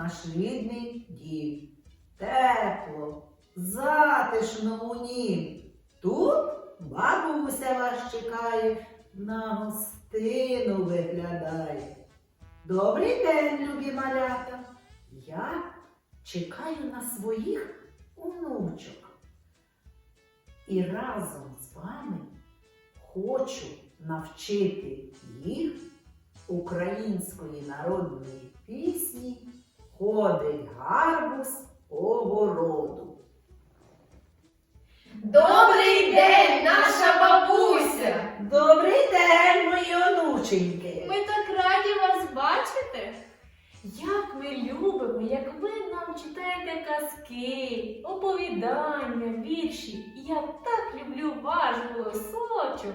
наш рідний дім. Тепло, затишно у нім. Тут бабуся вас чекає, на гостину виглядає. Добрий день, любі малята. Я чекаю на своїх онучок. І разом з вами хочу навчити їх української народної пісні Ходить гарбуз по городу. Добрий день, наша бабуся! Добрий день, мої онученьки! Ми так раді вас бачити. Як ми любимо, як ви нам читаєте казки, оповідання, вірші. Я так люблю ваш голосочок.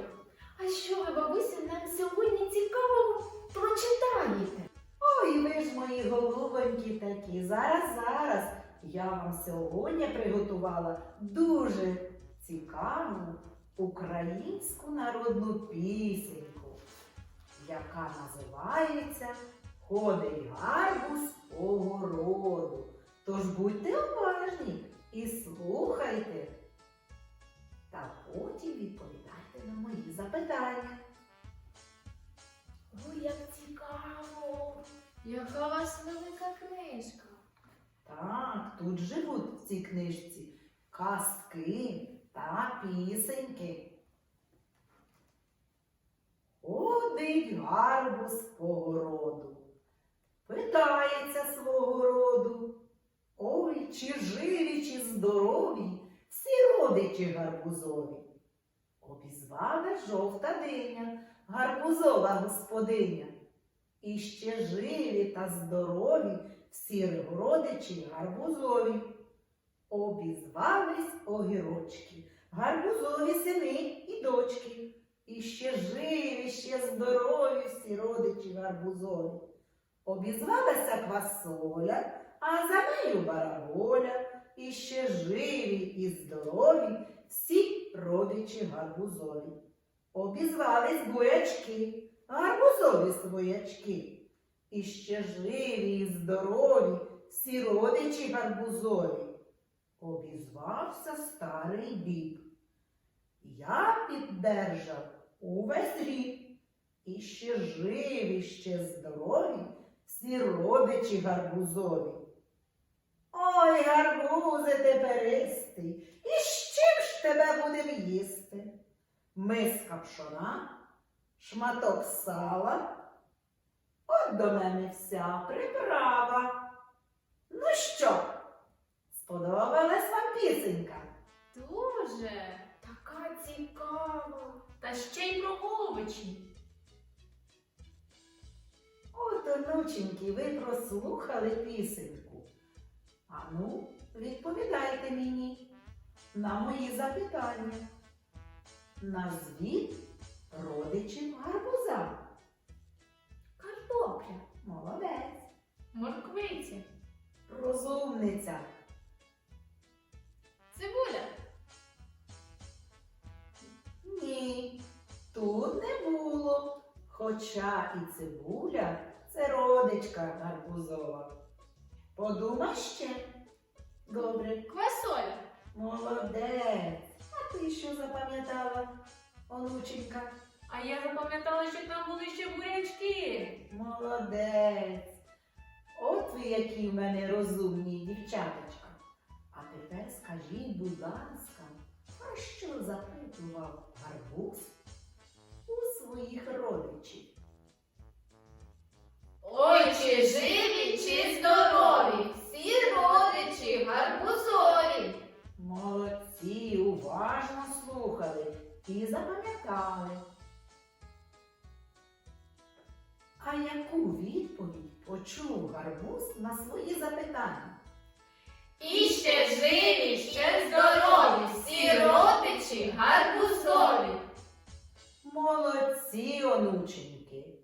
Вам сьогодні приготувала дуже цікаву українську народну пісеньку, яка називається Ходить гарбуз по городу. Тож будьте уважні і слухайте. Та потім відповідайте на мої запитання. Ой, як цікаво! Яка у вас велика книжка? Так, тут живуть в цій книжці казки та пісеньки. Ходить гарбуз по городу, питається свого роду. Ой, чи живі, чи здорові, всі родичі гарбузові. Обізвала жовта диня, гарбузова господиня. І ще живі та здорові всі родичі гарбузові. Обізвались огірочки, гарбузові сини і дочки. І ще живі, ще здорові всі родичі гарбузові. Обізвалася квасоля, а за нею бараболя. І ще живі і здорові всі родичі гарбузові. Обізвались бурячки, гарбузові своячки. І ще живі і здорові всі родичі гарбузові. Обізвався старий біб. Я піддержав увесь рік. І ще живі, ще здорові всі родичі гарбузові. Ой, гарбузе теперистий, і з чим ж тебе будем їсти? Миска пшона, шматок сала, от до мене вся приправа. Ну що, сподобалась вам пісенька? Дуже така цікава. Та ще й про овочі. От, онученьки, ви прослухали пісеньку. А ну, відповідайте мені на мої запитання. Назвіть родичів гарбуза. Морквиці, Розумниця. цибуля, Ні, тут не було. Хоча і цибуля це родичка гарбузова. Подумай ще. Добре, квасоля, молодець. А ти що запам'ятала, онученька? А я запам'ятала, що там були ще бурячки. Молодець. От ви які в мене розумні дівчаточка. А тепер скажіть, будь ласка, а що запитував гарбуз у своїх родичів? Ой, чи живі, чи здорові, всі родичі гарбузові. Молодці, уважно слухали і запам'ятали. А яку відповідь почув гарбуз на свої запитання? І ще живі, ще здорові, всі родичі гарбузові. Молодці, онученьки!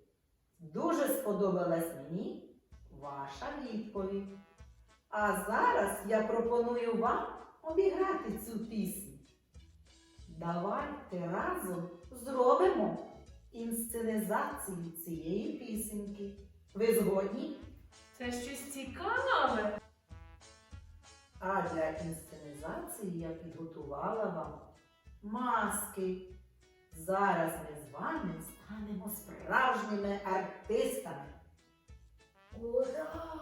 Дуже сподобалась мені ваша відповідь. А зараз я пропоную вам обіграти цю пісню. Давайте разом зробимо інсценізацію цієї пісеньки. Ви згодні? Це щось цікаве. А для інсценізації я підготувала вам маски. Зараз ми з вами станемо справжніми артистами. Ура!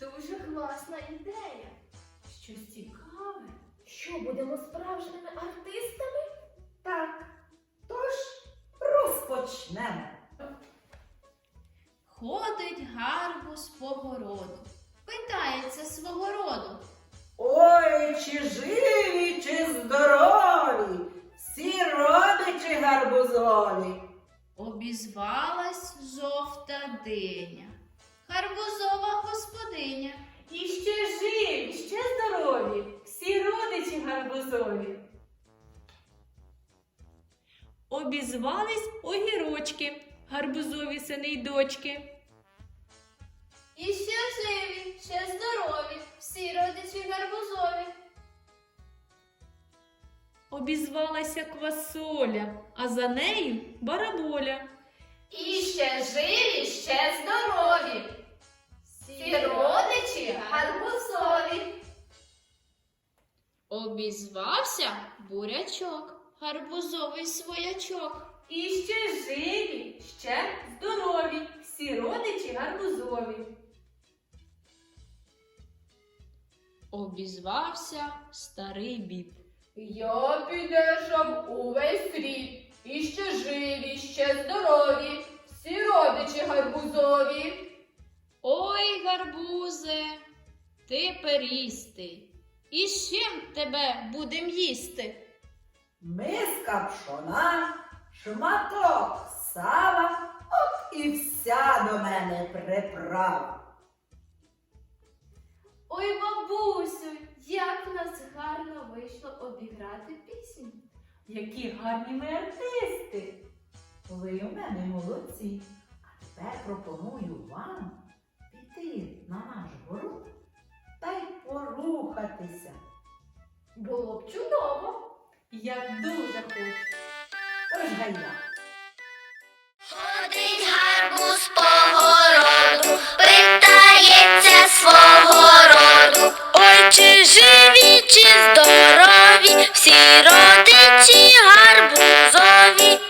Дуже класна ідея. Щось цікаве. Що будемо справжніми артистами? Так, тож розпочнемо. Ходить гарбуз по городу, питається свого роду. Ой, чи живі, чи здорові, всі родичі гарбузові. Обізвалась жовта диня, гарбузова господиня. І ще живі, ще здорові, всі родичі гарбузові. Обізвались огірочки, гарбузові сини й дочки. І ще живі, ще здорові, всі родичі гарбузові. Обізвалася квасоля, а за нею бараболя. І ще живі, ще здорові. Всі родичі гарбузові. Обізвався бурячок, гарбузовий своячок. І ще живі, ще здорові, всі родичі гарбузові. Обізвався старий біб. Я підешав увесь світ. І ще живі, ще здорові, всі родичі гарбузові. Ой, гарбузе, ти перістий. І з чим тебе будем їсти? Миска пшона, шматок сала, от і вся до мене приправа. Ой, бабусю, як нас гарно вийшло обіграти пісню. Які гарні ми артисти. Ви у мене молодці. А тепер пропоную вам піти на наш город та й порухатися. Було б чудово. Я дуже хочу. Гайда. Ходить гарбуз по городу, питається свого роду. Ой, чи живі, чи здорові, всі родичі гарбузові.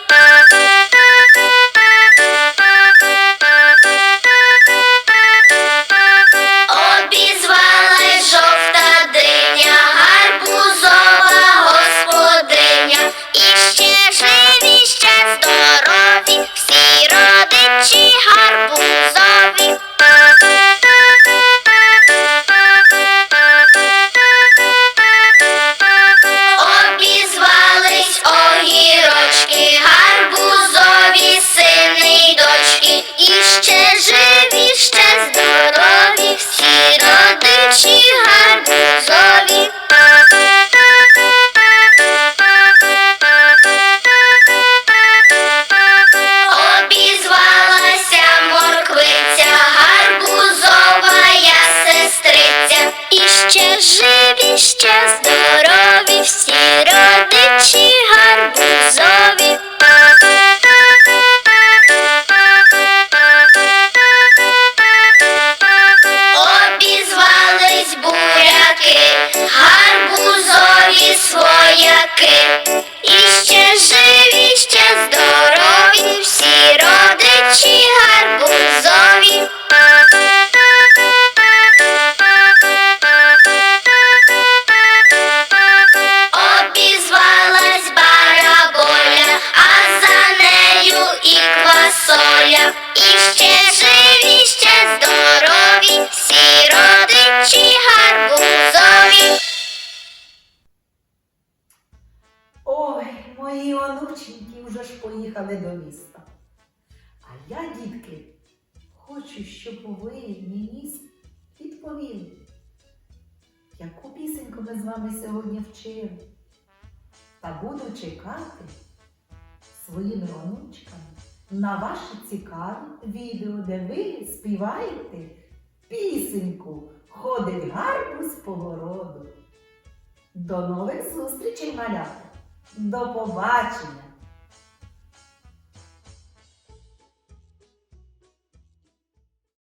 І ще Ой, мої онученьки вже ж поїхали до міста. А я, дітки, хочу, щоб ви мені відповіли, яку пісеньку ми з вами сьогодні вчили. Та буду чекати своїми онучками на ваші цікаві відео, де ви співаєте пісеньку Ходить гарбуз по городу. До нових зустрічей, малята! До побачення!